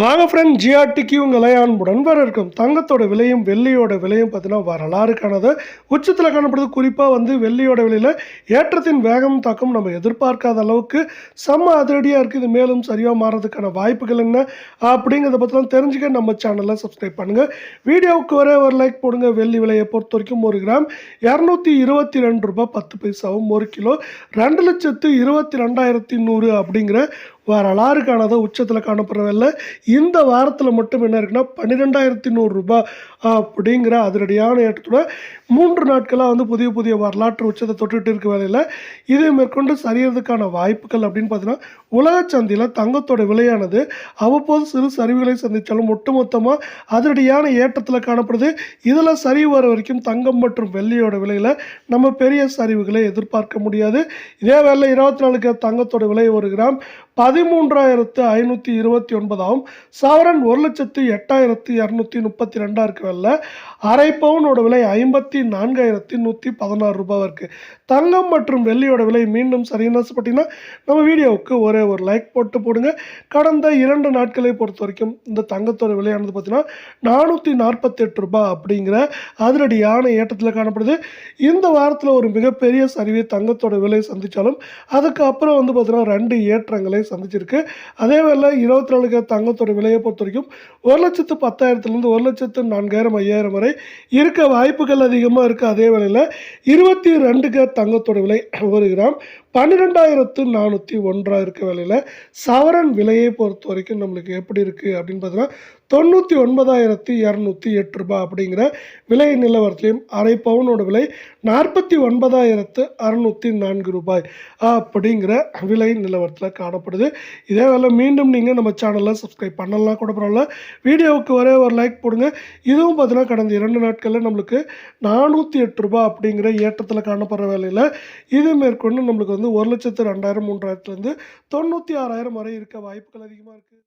வாங்க ஃப்ரெண்ட் ஜிஆர்டிக்கு உங்கள் அன்புடன் வர இருக்கும் தங்கத்தோட விலையும் வெள்ளியோட விலையும் பார்த்தீங்கன்னா வரலாறுக்கானது உச்சத்தில் காணப்படுது. குறிப்பாக வந்து வெள்ளியோட விலையில் ஏற்றத்தின் வேகம் தாக்கம் நம்ம எதிர்பார்க்காத அளவுக்கு செம்ம அதிரடியாக இருக்குது இது மேலும் சரியாக மாறதுக்கான வாய்ப்புகள் என்ன அப்படிங்கிறத பற்றிலாம் தெரிஞ்சுக்க நம்ம சேனலை சப்ஸ்கிரைப் பண்ணுங்கள் வீடியோவுக்கு வர ஒரு லைக் போடுங்க. வெள்ளி விலையை பொறுத்த வரைக்கும் ஒரு கிராம் இரநூத்தி இருபத்தி ரெண்டு ரூபாய் பத்து பைசாவும் ஒரு கிலோ. ரெண்டு லட்சத்து இருபத்தி ரெண்டாயிரத்தி நூறு அப்படிங்கிற வரலாறுக்கானதை உச்சத்தில் காணப்படுற வெள்ளை இந்த வாரத்தில் மட்டும் என்ன இருக்குன்னா பன்னிரெண்டாயிரத்தி நூறுரூபா அப்படிங்கிற அதிரடியான ஏற்றத்தோட மூன்று நாட்களாக வந்து புதிய புதிய வரலாற்று உச்சத்தை தொட்டுட்டு இருக்க வேலையில். இதை மேற்கொண்டு சரியறதுக்கான வாய்ப்புகள் அப்படின்னு பார்த்தீங்கன்னா உலக சந்தையில் தங்கத்தோட விலையானது அவ்வப்போது சிறு சரிவுகளை சந்தித்தாலும் ஒட்டுமொத்தமாக அதிரடியான ஏற்றத்தில் காணப்படுது. இதில் சரிவு வர வரைக்கும் தங்கம் மற்றும் வெள்ளியோட விலையில் நம்ம பெரிய சரிவுகளை எதிர்பார்க்க முடியாது. இதே வேலை இருபத்தி நாலுக்கு தங்கத்தோட விலை ஒரு கிராம் பதிமூன்றாயிரத்து ஐநூற்றி இருபத்தி ஒன்பதாகவும் சவரன் ஒரு லட்சத்து எட்டாயிரத்து இரநூத்தி முப்பத்தி ரெண்டாக இருக்கு வெளில. அரை பவுனோட விலை ஐம்பத்தி நான்காயிரத்தி நூற்றி பதினாறு ரூபாய் இருக்குது தங்கம் மற்றும் வெள்ளியோட விலை மீண்டும் சரியான பார்த்தீங்கன்னா நம்ம வீடியோவுக்கு ஒரே ஒரு லைக் போட்டு போடுங்க. கடந்த இரண்டு நாட்களை பொறுத்த வரைக்கும் இந்த தங்கத்தோட விலையானது பார்த்தீங்கன்னா நானூற்றி நாற்பத்தெட்டு ரூபாய் அப்படிங்கிற அதிரடியான ஏற்றத்தில் காணப்படுது. இந்த வாரத்தில் ஒரு மிகப்பெரிய சரிவை தங்கத்தோட விலை சந்தித்தாலும் அதுக்கப்புறம் வந்து பார்த்தீங்கன்னா ரெண்டு ஏற்றங்களை சந்திச்சிருக்கு. அதே வேளை இருபத்தி நாலுக்கு தங்கத்தோட விலையை பொறுத்த வரைக்கும் ஒரு லட்சத்து பத்தாயிரத்துலேருந்து ஒரு லட்சத்து நான்காயிரம் ஐயாயிரம் வரை இருக்க வாய்ப்புகள் அதிகமாக இருக்குது அதே வேளையில் இருபத்தி ரெண்டு கிராம் தங்கத்தோட விலை ஒரு கிராம் பன்னிரெண்டாயிரத்து நானூற்றி ஒன்றாக இருக்க விலையில் சவரன் விலையை பொறுத்த வரைக்கும் நம்மளுக்கு எப்படி இருக்குது அப்படின்னு பார்த்தீங்கன்னா தொண்ணூற்றி ஒன்பதாயிரத்தி இரநூத்தி எட்டு ரூபாய் அப்படிங்கிற விலை நிலவரத்துலையும் அரை பவுனோட விலை நாற்பத்தி ஒன்பதாயிரத்து அறநூற்றி நான்கு ரூபாய் அப்படிங்கிற விலை நிலவரத்தில் காணப்படுது. இதே வேலை மீண்டும் நீங்கள் நம்ம சேனலை சப்ஸ்கிரைப் பண்ணலாம் கூட பரவாயில்ல. வீடியோவுக்கு ஒரே ஒரு லைக் போடுங்க. இதுவும் பார்த்தீங்கன்னா கடந்த இரண்டு நாட்களில் நம்மளுக்கு நானூற்றி எட்டு ரூபாய் அப்படிங்கிற ஏற்றத்தில் காணப்படுற வேலையில் இது மேற்கொண்டு நம்மளுக்கு வந்து வந்து ஒரு லட்சத்து ரெண்டாயிரம் மூன்றாயிரத்துலேருந்து தொண்ணூற்றி ஆறாயிரம் வரை இருக்க வாய்ப்புகள் அதிகமாக இருக்குது